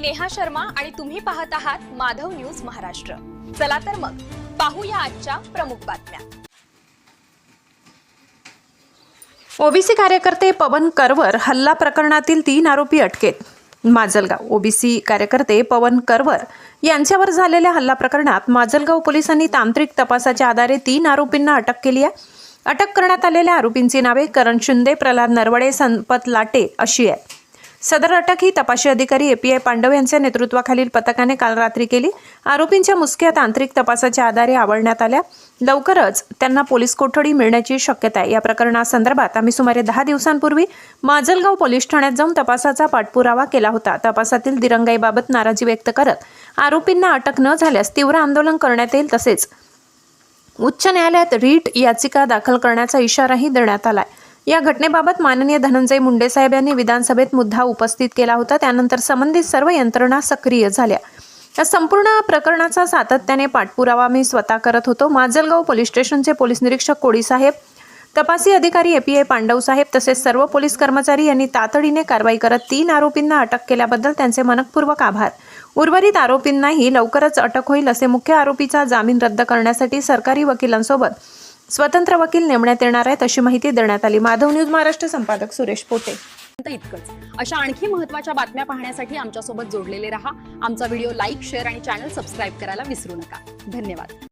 मी नेहा शर्मा आणि तुम्ही पाहत आहात माधव न्यूज महाराष्ट्र. चला तर मग पाहूया आजच्या प्रमुख बातम्या. ओबीसी कार्यकर्ते पवन करवर हल्ला प्रकरणातील तीन आरोपी अटकेत. माजलगाव ओबीसी कार्यकर्ते पवन करवर यांच्यावर झालेल्या हल्ला प्रकरणात माजलगाव पोलिसांनी तांत्रिक तपासाच्या आधारे तीन आरोपींना अटक केली आहे. अटक करण्यात आलेल्या आरोपींची नावे करण शिंदे प्रल्हाद नरवडे संपत लाटे अशी आहे सदर अटक ही तपासी अधिकारी एपीआय पांडव यांच्या नेतृत्वाखालील पथकाने काल रात्री केली. आरोपींच्या मुसक्या तांत्रिक तपासाच्या आधारे आवळण्यात आल्या. लवकरच त्यांना पोलीस कोठडी मिळण्याची शक्यता आहे. या प्रकरणासंदर्भात आम्ही सुमारे दहा दिवसांपूर्वी माजलगाव पोलीस ठाण्यात जाऊन तपासाचा पाठपुरावा केला होता. तपासातील दिरंगाईबाबत नाराजी व्यक्त करत आरोपींना अटक न झाल्यास तीव्र आंदोलन करण्यात येईल तसेच उच्च न्यायालयात रीट याचिका दाखल करण्याचा इशाराही देण्यात आला आहे या घटनेबाबत माननीय धनंजय मुंडे साहेब यांनी विधानसभेत मुद्दा उपस्थित केला होता. त्यानंतर संबंधित सर्व यंत्रणा सक्रिय झाल्या. या संपूर्ण प्रकरणाचा सातत्याने पाठपुरावा मी स्वतः करत होतो. माजलगाव पोलीस स्टेशनचे पोलीस निरीक्षक कोळीसाहेब तपासी अधिकारी ए एपीआय पांडव साहेब तसेच सर्व पोलीस कर्मचारी यांनी तातडीने कारवाई करत तीन आरोपींना अटक केल्याबद्दल त्यांचे मनपूर्वक आभार. उर्वरित आरोपींनाही लवकरच अटक होईल असे मुख्य आरोपीचा जामीन रद्द करण्यासाठी सरकारी वकिलांसोबत स्वतंत्र वकील नेमण्यात येणार आहेत अशी माहिती देण्यात आली. माधव न्यूज महाराष्ट्र संपादक सुरेश पोटे. इतकंच. अशा आणखी महत्त्वाच्या बातम्या पाहण्यासाठी आमच्यासोबत जोडलेले रहा. आमचा व्हिडिओ लाईक शेअर आणि चॅनल सबस्क्राईब करायला विसरू नका. धन्यवाद.